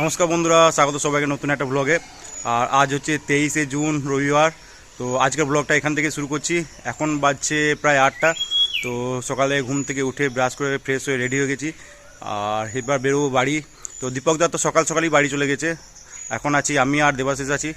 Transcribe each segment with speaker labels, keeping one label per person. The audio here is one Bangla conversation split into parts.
Speaker 1: নমস্কার বন্ধুরা, স্বাগত সবাইকে নতুন একটা ব্লগে আর আজ হচ্ছে তেইশে জুন, রবিবার। তো আজকের ব্লগটা এখান থেকে শুরু করছি। এখন বাজছে প্রায় আটটা। তো সকালে ঘুম থেকে উঠে ব্রাশ করে ফ্রেশ হয়ে রেডি হয়ে গেছি। আর এবার বেরোবো বাড়ি। তো দীপক দা তো সকাল সকালই বাড়ি চলে গেছে। এখন আছি, আমি আর দেবাশিস আছি।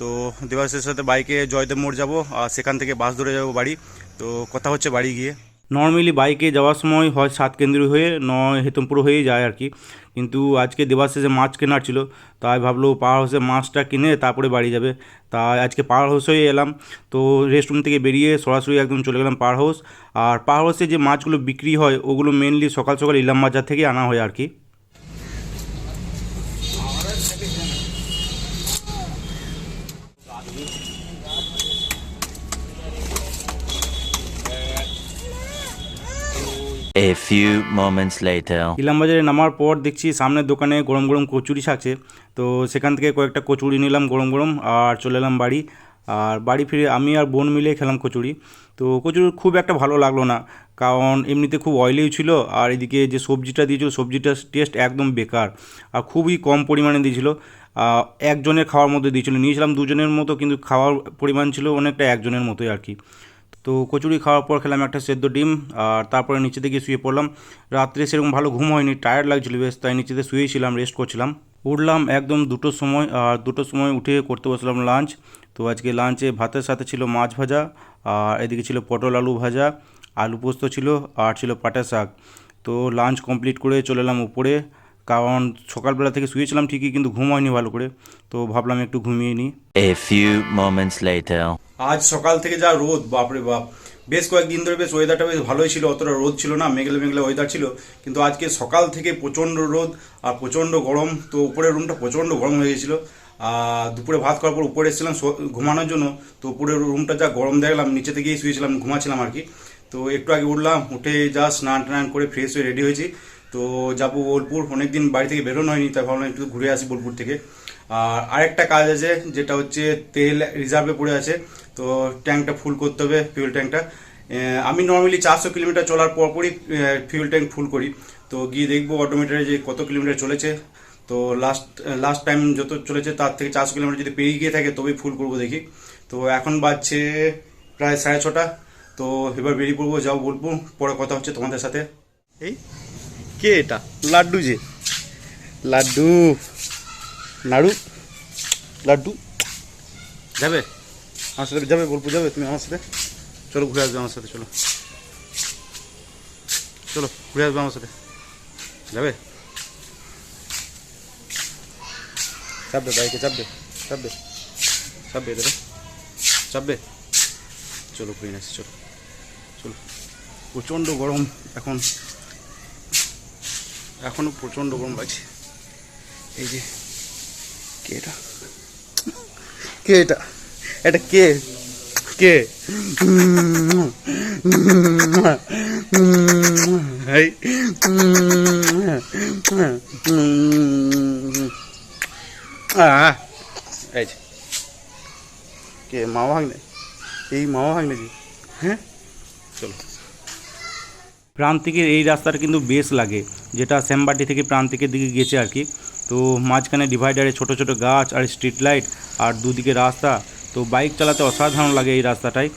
Speaker 1: তো দেবাশিসের সাথে বাইকে জয়দেব মোড় যাব। আর সেখান থেকে বাস ধরে যাব বাড়ি। তো কথা হচ্ছে বাড়ি গিয়ে। নর্মালি বাইকে যাওয়ার সময় হয় সাত কেন্দ্রীয় হয়ে, নয় হেতমপুর হয়েই যায় আর কি। কিন্তু আজকে দেবাশিসে মাছ কেনার ছিল, তাই ভাবলো পাওয়ার হাউসে মাছটা কিনে তারপরে বাড়ি যাবে। তাই আজকে পাওয়ার হাউস হয়ে এলাম। তো রেস্টরুম থেকে বেরিয়ে সরাসরি একদম চলে গেলাম পাওয়ার হাউস। আর পাওয়ার হাউসে যে মাছগুলো বিক্রি হয়, ওগুলো মেনলি সকাল সকাল ইলাম বাজার থেকে আনা হয় আর কি।
Speaker 2: A few moments later.
Speaker 1: ইলাম বাজারে নামার পর দেখছি সামনের দোকানে গরম গরম কচুরি থাকছে তো সেখান থেকে কয়েকটা কচুরি নিলাম গরম গরম আর চলে এলাম বাড়ি। আর বাড়ি ফিরে আমি আর বোন মিলে খেলাম কচুরি। তো কচুরি খুব একটা ভালো লাগল না, কারণ এমনিতে খুব অয়েলিও ছিল আর এদিকে যে সবজিটা দিয়েছিল, সবজিটার টেস্ট একদম বেকার আর খুবই কম পরিমাণে দিয়েছিল। একজনের খাওয়ার মধ্যে দিয়েছিল। নিয়েছিলাম দুজনের মতো, কিন্তু খাওয়ার পরিমাণ ছিল অনেকটা একজনের মতোই আর কি। তো কচুরি খাওয়ার পর খেলাম একটা সেদ্ধ ডিম, আর তারপরে নিচেতে গিয়ে শুয়ে পড়লাম। রাত্রে সেরকম ভালো ঘুম হয়নি টায়ার্ড লাগছিল বেশ, তাই নিচেতে শুয়েছিলাম রেস্ট করছিলাম। উঠলাম একদম দুটোর সময়, আর দুটোর সময় উঠে করতে বসলাম লাঞ্চ তো আজকে লাঞ্চে ভাতের সাথে ছিল মাছ ভাজা, আর এদিকে ছিল পটল আলু ভাজা, আলু পোস্ত ছিল, আর ছিল পাটা শাক। তো লাঞ্চ কমপ্লিট করে চলে এলাম উপরে, কারণ সকালবেলা থেকে শুয়েছিলাম ঠিকই, কিন্তু ঘুম হয়নি ভালো করে। তো ভাবলাম একটু ঘুমিয়ে নিই।
Speaker 2: A few moments later.
Speaker 1: আজ সকাল থেকে যা রোদ, বাপরে বাপ। বেশ কয়েকদিন ধরে বেশ ওয়েদারটা বেশ ভালোই ছিল, অতটা রোদ ছিল না, মেঘলে মেঘলে ওয়েদার ছিল। কিন্তু আজকে সকাল থেকে প্রচণ্ড রোদ আর প্রচণ্ড গরম, তো উপরের রুমটা প্রচণ্ড গরম হয়ে গেছিল। আর দুপুরে ভাত খাওয়ার পর উপরে এসেছিলাম ঘুমানোর জন্য। তো উপরের রুমটা যা গরম দেখলাম, নিচেতে গিয়ে শুয়েছিলাম, ঘুমাচ্ছিলাম আর কি। তো একটু আগে উঠলাম, উঠে যা স্নান টান করে ফ্রেশ হয়ে রেডি হয়েছি। তো যাব বোলপুর, অনেকদিন বাড়ি থেকে বেরোনো হয়নি, তাই ভাবলাম একটু ঘুরে আসি বোলপুর থেকে। আর আরেকটা কাজ আছে, যেটা হচ্ছে তেল রিজার্ভে পড়ে আছে, তো ট্যাঙ্কটা ফুল করতে হবে ফিউল ট্যাঙ্কটা। আমি নর্মালি চারশো কিলোমিটার চলার পরপরই ফিউল ট্যাঙ্ক ফুল করি। তো গিয়ে দেখব অটোমিটারে যে কত কিলোমিটার চলেছে। তো লাস্ট লাস্ট টাইম যত চলেছে তার থেকে চারশো কিলোমিটার যদি পেরিয়ে গিয়ে থাকে, তবেই ফুল করব দেখি। তো এখন বাজছে প্রায় সাড়ে ছটা। তো এবার বেরিয়ে পড়ব, যাও বলব। পরে কথা হচ্ছে তোমাদের সাথে। এই? কে এটা? লাড্ডু যে? লাড্ডু। নাড়ু লাড্ডু। যাবে? আমার সাথে যাবে বোলপুর যাবে? তুমি আমার সাথে? চলো ঘুরে আসবে আমার সাথে চলো। চলো ঘুরে আসবে আমার সাথে। যাবে? চাপবে বাইকে চাপবে চাপবে চাপবে দেবে চাপবে চলো ঘুরে আসি চলো। চলো। প্রচণ্ড গরম এখন। এখনও প্রচণ্ড গরম লাগছে। এই যে কে এটা কে? এটা এটা কে কে এই আহ, কে মামা ভাগ্নে এই মামা ভাগ্নে জি হ্যাঁ? চলো। প্রান্তিকের এই রাস্তাটা কিন্তু বেশ লাগে যেটা শ্যামবাটি থেকে প্রান্তিকের দিকে গেছে আর কি। তো মাঝখানে ডিভাইডারে ছোট ছোট গাছ আর স্ট্রিট লাইট আর দুদিকে রাস্তা। তো বাইক চালাতে অসাধারণ লাগে এই রাস্তাটায়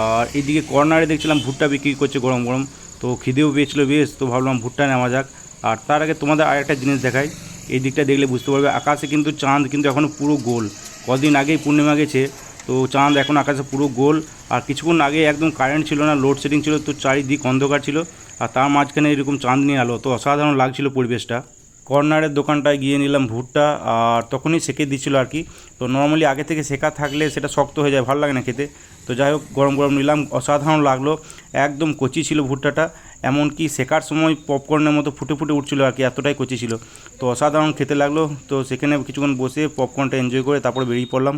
Speaker 1: আর এইদিকে কর্নারে দেখছিলাম ভুট্টা বিক্রি করছে গরম গরম। তো খিদেও পেয়েছিল বেশ, তো ভাবলাম ভুট্টা নেওয়া যাক। আর তার আগে তোমাদের আর একটা জিনিস দেখাই। এই দিকটা দেখলে বুঝতে পারবে, আকাশে কিন্তু চাঁদ কিন্তু এখনও পুরো গোল। কদিন আগেই পূর্ণিমা গেছে, তো চাঁদ এখন আকাশে পুরো গোল। আর কিছুক্ষণ আগে একদম কারেন্ট ছিল না লোডশেডিং ছিল, তো চারিদিক অন্ধকার ছিল। আর তার মাঝখানে এরকম চাঁদ নিয়ে আলো তো অসাধারণ লাগছিল পরিবেশটা। কর্নারের দোকানটায় গিয়ে নিলাম ভুট্টা, আর তখনই সেকে দিচ্ছিল আর কি। তো নর্মালি আগে থেকে সেকা থাকলে সেটা শক্ত হয়ে যায়, ভালো লাগে না খেতে। তো যাই হোক, গরম গরম নিলাম, অসাধারণ লাগল। একদম কচি ছিল ভুট্টাটা, এমনকি শেখার সময় পপকর্নের মতো ফুটে ফুটে উঠছিল আর কি, এতটাই কচি ছিল। তো অসাধারণ খেতে লাগল। তো সেখানে কিছুক্ষণ বসে পপকর্নটা এনজয় করে তারপর বেরিয়ে পড়লাম।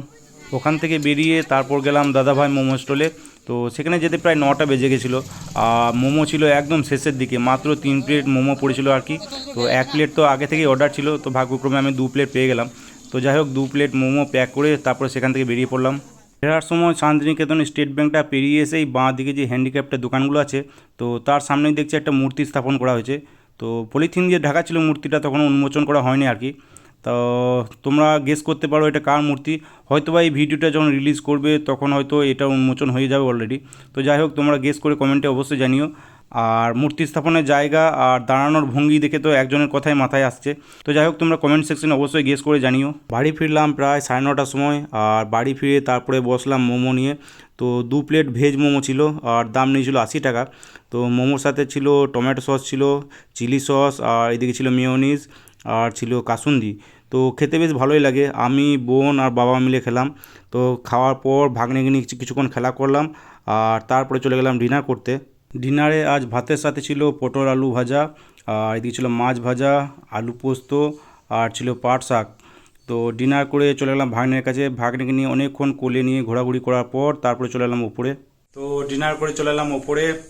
Speaker 1: ওখান থেকে বেরিয়ে তারপর গেলাম দাদাভাই মোমো স্টলে তো সেখানে যেতে প্রায় নটা বেজে গেছিল। মোমো ছিল একদম শেষের দিকে, মাত্র তিন প্লেট মোমো পড়েছিল আর কি। তো এক প্লেট তো আগে থেকেই অর্ডার ছিল, তো ভাগ্যক্রমে আমি দু প্লেট পেয়ে গেলাম। তো যাই হোক, দু প্লেট মোমো প্যাক করে তারপরে সেখান থেকে বেরিয়ে পড়লাম। ফেরার সময় শান্তিনিকেতন স্টেট ব্যাঙ্কটা পেরিয়ে এসেই বাঁ দিকে যে হ্যান্ডিক্যাপ্টের দোকানগুলো আছে, তো তার সামনেই দেখছি একটা মূর্তি স্থাপন করা হয়েছে। তো পলিথিন দিয়ে ঢাকা ছিল মূর্তিটা, তখন উন্মোচন করা হয়নি আর কি। তো, তোমরা গেস করতে পারো এটা কার মূর্তি। হয়তো বা এই ভিডিওটা যখন রিলিজ করবে, তখন হয়তো এটা উন্মোচন হয়ে যাবে অলরেডি তো যাই হোক তোমরা গেস করে কমেন্টে অবশ্যই জানিও। আর মূর্তি স্থাপনের জায়গা আর দাঁড়ানোর ভঙ্গি দেখে তো একজনের কথাই মাথায় আসছে। তো যাই হোক তোমরা কমেন্ট সেকশনে অবশ্যই গেস করে জানিও। বাড়ি ফিরলাম প্রায় সাড়ে নটার সময়, আর বাড়ি ফিরে তারপরে বসলাম মোমো নিয়ে। তো দু প্লেট ভেজ মোমো ছিল, আর দাম নিয়েছিল আশি টাকা। তো মোমোর সাথে ছিল টমেটো সস ছিল চিলি সস আর এদিকে ছিল মিওনিজ আর ছিল কাসুন্দি। তো খেতে বেশ ভালোই লাগে। আমি, বোন আর বাবা মিলে খেলাম। তো খাওয়ার পর ভাগ্নে নিয়ে কিছু- কিছুক্ষণ খেলা করলাম। আর তারপরে চলে গেলাম ডিনার করতে। ডিনারে আজ ভাতের সাথে ছিল পটল আলু ভাজা, আর এদিকে ছিল মাছ ভাজা, আলু পোস্ত, আর ছিল পাট শাক। তো ডিনার করে চলে গেলাম ভাগ্নের কাছে। ভাগ্নেকে নিয়ে অনেকক্ষণ কোলে নিয়ে ঘোরাঘুরি করার পর তারপরে চলে এলাম ওপরে। তো ডিনার করে চলে এলাম ওপরে।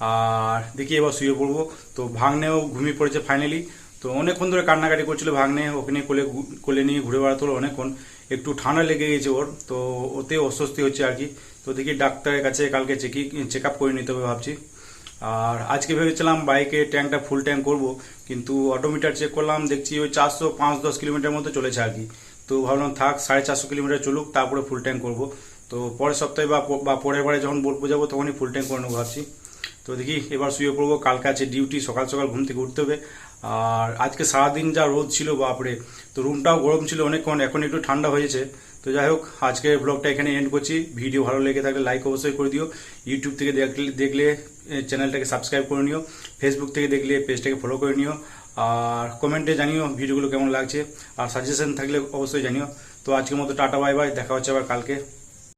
Speaker 1: আর দেখি এবার শুয়ে পড়ব। তো ভাগ্নেও ঘুমিয়ে পড়েছে ফাইনালি তো অনেকক্ষণ ধরে কান্নাকাটি করছিল, ভাগ্নে ওকে নিয়ে কোলে কোলে নিয়ে ঘুরে বেড়াতে হলো অনেকক্ষণ। একটু ঠান্ডা লেগে গেছে ওর, তো ওতে অস্বস্তি হচ্ছে আর কি। তো দেখি ডাক্তারের কাছে কালকে চেকি চেক আপ করে নিতে হবে ভাবছি। আর আজকে ভেবেছিলাম বাইকে ট্যাঙ্কটা ফুল ট্যাঙ্ক করব, কিন্তু অটোমিটার চেক করলাম, দেখছি ওই চারশো পাঁচ দশ কিলোমিটার মতো চলেছে আর কি। তো ভাবলাম থাক, সাড়ে চারশো কিলোমিটার চলুক, তারপরে ফুল ট্যাঙ্ক করব। তো পরের সপ্তাহে বা পরের বারে যখন বোর্ড বোঝাবো তখনই ফুল ট্যাঙ্ক করে নেব ভাবছি। তো দেখি, এবার শুয়ে পড়ব। কালকে আছে ডিউটি সকাল সকাল ঘুম থেকে উঠতে হবে। আর আজকে সারাদিন যা রোদ ছিল, বাপরে! তো রুমটাও গরম ছিল অনেকক্ষণ, এখন একটু ঠান্ডা হয়েছে। তো যাই হোক, আজকের ব্লগটা এখানে এন্ড করছি। ভিডিও ভালো লেগে থাকলে লাইক অবশ্যই করে দিও। ইউটিউব থেকে দেখলে দেখলে চ্যানেলটাকে সাবস্ক্রাইব করে নিও। ফেসবুক থেকে দেখলে পেজটাকে ফলো করে নিও। আর কমেন্টে জানিও ভিডিওগুলো কেমন লাগছে। আর সাজেশন থাকলে অবশ্যই জানিও। তো আজকের মতো টাটা বাই বাই দেখা হচ্ছে আবার কালকে।